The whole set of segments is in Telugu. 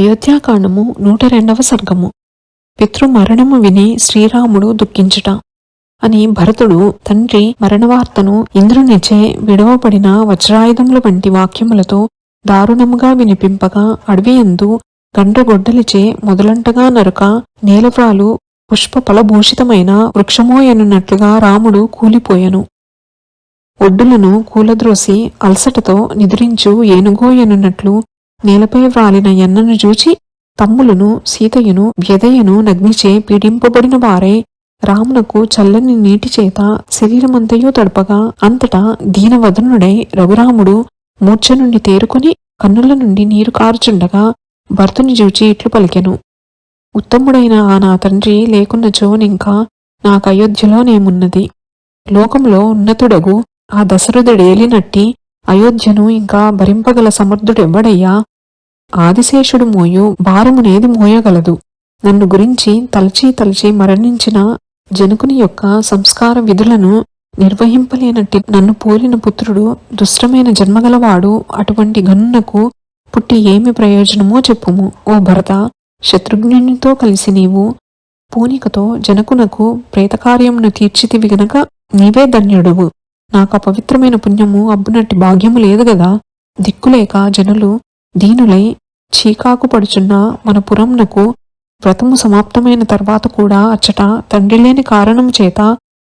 అయోధ్యాకాండము నూట రెండవ సర్గము పితృమరణము విని శ్రీరాముడు దుఃఖించుట. అని భరతుడు తండ్రి మరణవార్తను ఇంద్రునిచే విడవబడిన వజ్రాయుధముల వంటి వాక్యములతో దారుణముగా వినిపింపగా అడవియందు గండ్రగొడ్డలిచే మొదలంటగా నరుక నేలవ్రాలు పుష్ప ఫలభూషితమైన వృక్షమోయనున్నట్లుగా రాముడు కూలిపోయెను. ఒడ్డులను కూలద్రోసి అలసటతో నిద్రించు ఏనుగోయనున్నట్లు నేలపై వ్రాలిన ఎన్నను చూచి తమ్ములను సీతయ్యను వ్యదయ్యను నగ్నిచే పీడింపబడిన వారే రామునకు చల్లని నీటి చేత శరీరమంతయు తడపగా అంతటా దీనవదనుడై రఘురాముడు మూర్ఛ నుండి తేరుకొని కన్నుల నుండి నీరు కారుచుండగా భర్తుని చూచి ఇట్లు పలికెను. ఉత్తముడైన ఆ నా తండ్రి లేకున్నచో ఇంకా నాకు అయోధ్యలో నేమున్నది లోకంలో ఉన్నతుడగు ఆ దశరథుడేలినట్టి అయోధ్యను ఇంకా భరింపగల సమర్థుడెవ్వడయ్యా? ఆదిశేషుడు మోయు భారమునేది మోయగలదు. నన్ను గురించి తలచి తలచి మరణించిన జనకుని యొక్క సంస్కార విధులను నిర్వహింపలేనట్టి నన్ను పోలిన పుత్రుడు దుష్టమైన జన్మగలవాడు అటువంటి గనునకు పుట్టి ఏమి ప్రయోజనమో చెప్పుము. ఓ భరత శత్రుఘ్నునితో కలిసి నీవు పూనికతో జనకునకు ప్రేతకార్యమును తీర్చితివి గనక నీవే ధన్యుడువు. నాకు అపవిత్రమైన పుణ్యము అబ్బునట్టి భాగ్యము లేదు గదా. దిక్కులేక జనులు దీనులై చీకాకు పడుచున్న మన పురంనకు వ్రతము సమాప్తమైన తర్వాత కూడా అచ్చట తండ్రి లేని కారణం చేత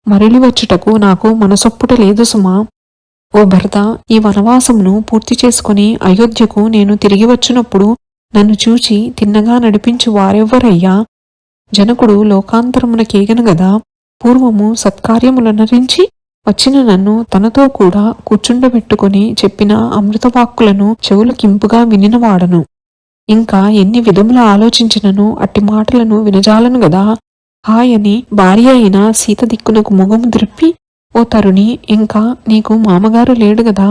మరలి వచ్చుటకు నాకు మనసొప్పుట లేదు సుమా. ఓ భర్త ఈ వనవాసమును పూర్తి చేసుకుని అయోధ్యకు నేను తిరిగి వచ్చినప్పుడు నన్ను చూచి తిన్నగా నడిపించు వారెవ్వరయ్యా? జనకుడు లోకాంతరమున కేగను గదా పూర్వము సత్కార్యములనరించి వచ్చిన నన్ను తనతో కూడా కూర్చుండబెట్టుకుని చెప్పిన అమృతవాక్కులను చెవులకింపుగా వినినవాడను ఇంకా ఎన్ని విధముల ఆలోచించినను అట్టి మాటలను వినజాలను గదా? హాయని భార్య అయిన సీత దిక్కునకు ముఖము ద్రిప్పి ఓ తరుణి ఇంకా నీకు మామగారు లేడు గదా?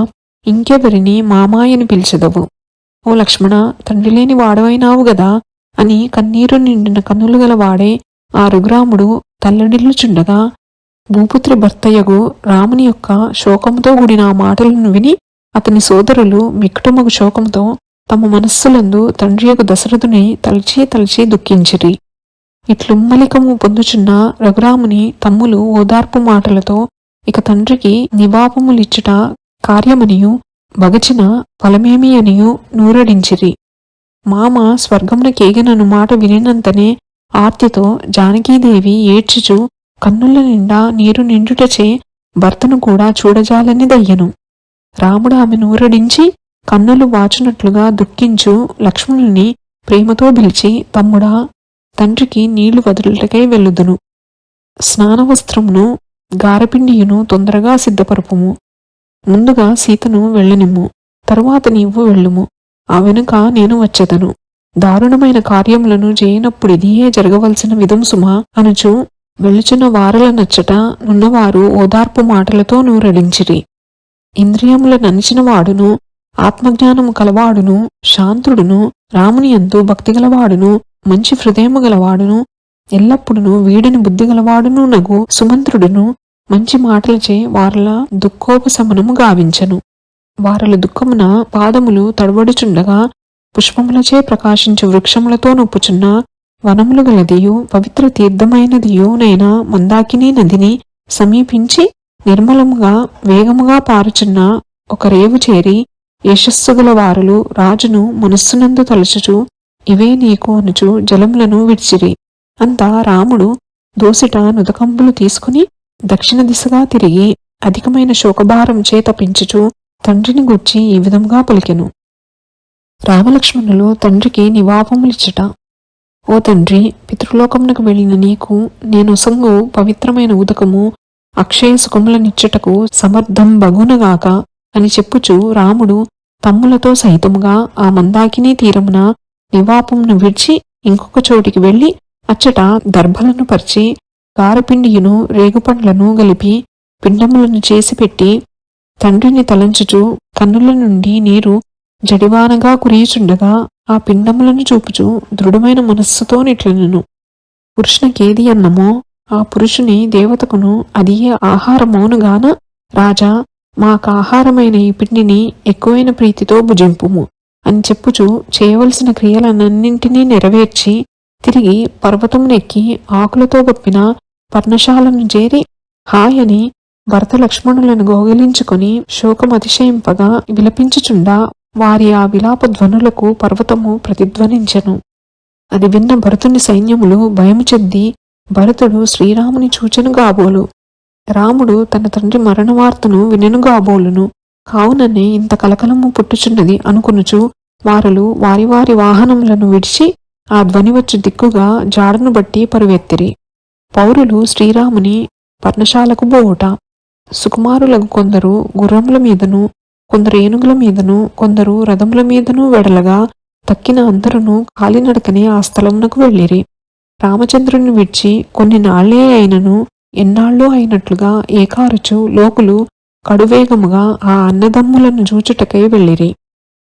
ఇంకెవరిని మామాయని పిలిచెదవు? ఓ లక్ష్మణ తండ్రి లేని వాడవైనావు గదా? అని కన్నీరు నిండిన కన్నులు గల వాడే ఆ రుగ్రాముడు తల్లడిల్లుచుండగా భూపుత్రి భర్తయ్యగు రాముని యొక్క శోకంతో కూడిన ఆ మాటలను విని అతని సోదరులు మిక్కుటమగు శోకంతో తమ మనస్సులందు తండ్రి యొక్క దశరథుని తలచి తలచి దుఃఖించిరి. ఇట్లుమ్మలికము పొందుచున్న రఘురాముని తమ్ములు ఓదార్పు మాటలతో ఇక తండ్రికి నివాపములిచ్చుట కార్యమనియు బగచిన ఫలమేమి అనియు నూరడించిరి. మామ స్వర్గమున కేగినను మాట వినినంతనే ఆర్తితో జానకీదేవి ఏడ్చుచు కన్నుల నిండా నీరు నిండుటచే భర్తను కూడా చూడజాలని దయ్యను రాముడు ఆమె నూరడించి కన్నులు వాచునట్లుగా దుఃఖించు లక్ష్మణుని ప్రేమతో పిలిచి తమ్ముడా తండ్రికి నీళ్ళు వదులుటకై వెళ్ళుదును. స్నానవస్త్రమును గారపిండియును తొందరగా సిద్ధపరుపుము. ముందుగా సీతను వెళ్ళనిమ్ము. తరువాత నీవు వెళ్ళుము. ఆ వెనుక నేను వచ్చెదను. దారుణమైన కార్యములను చేయనప్పుడిదియే జరగవలసిన విధం సుమా అనుచు. వెళ్ళుచున్న వారల నచ్చట నున్నవారు ఓదార్పు మాటలతో నూరడించిరి. ఇంద్రియముల ననిచిన వాడును ఆత్మజ్ఞానము కలవాడును శాంతుడును రాముని ఎందు భక్తి గలవాడును మంచి హృదయము గలవాడును ఎల్లప్పుడును వీడని బుద్ధి గలవాడును నగు సుమంత్రుడును మంచి మాటలచే వారల దుఃఖోపశమనము గావించను. వారల దుఃఖమున పాదములు తడబడుచుండగా పుష్పములచే ప్రకాశించు వృక్షములతో నొప్పుచున్న వనములు గలదియు పవిత్ర తీర్థమైనదియు నైనా మందాకిని నదిని సమీపించి నిర్మలముగా వేగముగా పారుచున్న ఒక రేవు చేరి యశస్సుగల వారులు రాజును మనస్సునందు తలచుచు ఇవే నీకు అనుచు జలములను విడిచిరి. అంతా రాముడు దోసిట నుదకంబులు తీసుకుని దక్షిణ దిశగా తిరిగి అధికమైన శోకభారం చే తపించుచు తండ్రిని గుర్చి ఈ విధంగా పలికెను. రామలక్ష్మణులు తండ్రికి నివాపములిచ్చట. ఓ తండ్రి పితృలోకమునకు వెళ్ళిన నీకు నేను సొంగు పవిత్రమైన ఉదకము అక్షయ సుఖములనిచ్చుటకు సమర్థం బగునగాక అని చెప్పుచు రాముడు తమ్ములతో సహితముగా ఆ మందాకిని తీరమున నివాపమును విడిచి ఇంకొక చోటికి వెళ్ళి అచ్చట దర్భలను పరిచి కారపిండియును రేగుపండ్లను గలిపి పిండములను చేసిపెట్టి తండ్రిని తలంచుచు కన్నుల నుండి నీరు జడివానగా కురియుచుండగా ఆ పిండములను చూపుచు దృఢమైన మనస్సుతో నిట్లనెను పురుషునికేది అన్నమో ఆ పురుషుని దేవతకును అదియే ఆహారమౌనుగాన రాజా మాకాహారమైన ఈ పిండిని ఎక్కువైన ప్రీతితో భుజింపుము. అని చెప్పుచు చేయవలసిన క్రియలనన్నింటినీ నెరవేర్చి తిరిగి పర్వతమునెక్కి ఆకులతో గొప్పిన పర్ణశాలను చేరి హాయని భరత లక్ష్మణులను గోగిలించుకొని శోకం అతిశయింపగా విలపించుచుండా వారి ఆ విలాప ధ్వనులకు పర్వతము ప్రతిధ్వనించెను. అది విన్న భరతుని సైన్యములు భయము చెంది భరతుడు శ్రీరాముని చూచెను గాబోలు. రాముడు తన తండ్రి మరణ వార్తను వినెను గాబోలును. కావుననే ఇంత కలకలము పుట్టుచున్నది అనుకునుచు వారులు వారి వారి వాహనములను విడిచి ఆ ధ్వనివచ్చు దిక్కుగా జాడను బట్టి పరువెత్తిరి. పౌరులు శ్రీరాముని పర్ణశాలకు బోవుట. సుకుమారులకు కొందరు గుర్రముల మీదను కొందరు ఏనుగుల మీదను కొందరు రథముల మీదను వెడలగా తక్కిన అందరును కాలినడకనే ఆ స్థలమునకు వెళ్ళిరి. రామచంద్రుని విడిచి కొన్ని నాళ్ళే అయినను ఎన్నాళ్ళు అయినట్లుగా ఏకారుచు లోకులు కడువేగముగా ఆ అన్నదమ్ములను చూచుటకై వెళ్ళిరి.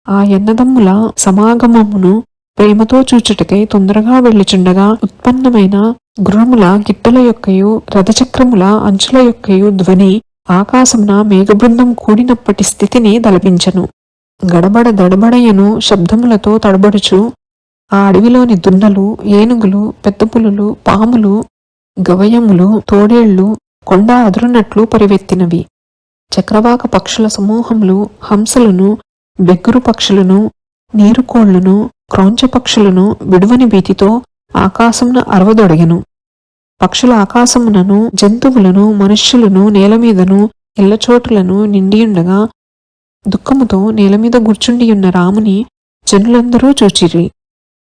ఆ ఎన్నదమ్ముల సమాగమమును ప్రేమతో చూచుటకై తొందరగా వెళ్ళుచుండగా ఉత్పన్నమైన గృహముల గిట్టల యొక్కయు రథచక్రముల అంచుల యొక్కయు ధ్వని ఆకాశమున మేఘబృందం కూడినప్పటి స్థితిని దలపించను గడబడ దడబడయను శబ్దములతో తడబడుచు. ఆ అడవిలోని దున్నలు ఏనుగులు పెద్దపులులు పాములు గవయములు తోడేళ్ళు కొండ అదురునట్లు పరివెత్తినవి. చక్రవాక పక్షుల సమూహములు హంసలను బెగ్గురు పక్షులను నీరుకోళ్ళను క్రౌంచ పక్షులను విడువని భీతితో ఆకాశమున అరవదొడగెను. పక్షుల ఆకాశమునను జంతువులను మనుష్యులను నేల మీదను ఎల్లచోటులను నిండియుండగా దుఃఖముతో నేల మీద గుర్చుండియున్న రాముని జనులందరూ చూచిరి.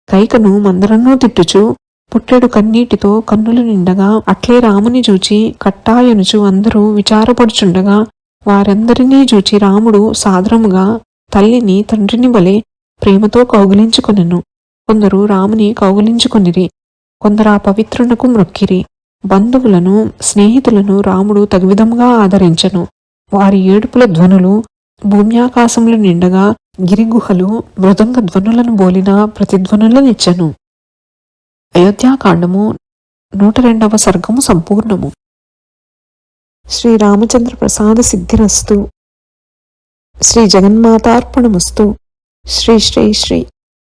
కైకను మందరన్నూ తిట్టుచు పుట్టెడు కన్నీటితో కన్నులు నిండగా అట్లే రాముని చూచి కట్టాయనుచు అందరూ విచారపడుచుండగా వారందరినీ చూచి రాముడు సాదరముగా తల్లిని తండ్రిని వలె ప్రేమతో కౌగిలించుకొనెను. కొందరు రాముని కౌగిలించుకొనిరి. కొందరు ఆ పవిత్రునకు మృక్కిరి. బంధువులను స్నేహితులను రాముడు తగువిధముగా ఆదరించను. వారి ఏడుపుల ధ్వనులు భూమ్యాకాశములు నిండగా గిరిగుహలు మృదంగ ధ్వనులను బోలిన ప్రతిధ్వనులనిచ్చను అయోధ్యాకాండము నూట రెండవ సర్గము సంపూర్ణము. శ్రీ రామచంద్ర ప్రసాద సిద్ధిరస్తు. శ్రీ జగన్మాతార్పణమస్తు. శ్రీ శ్రీ శ్రీ.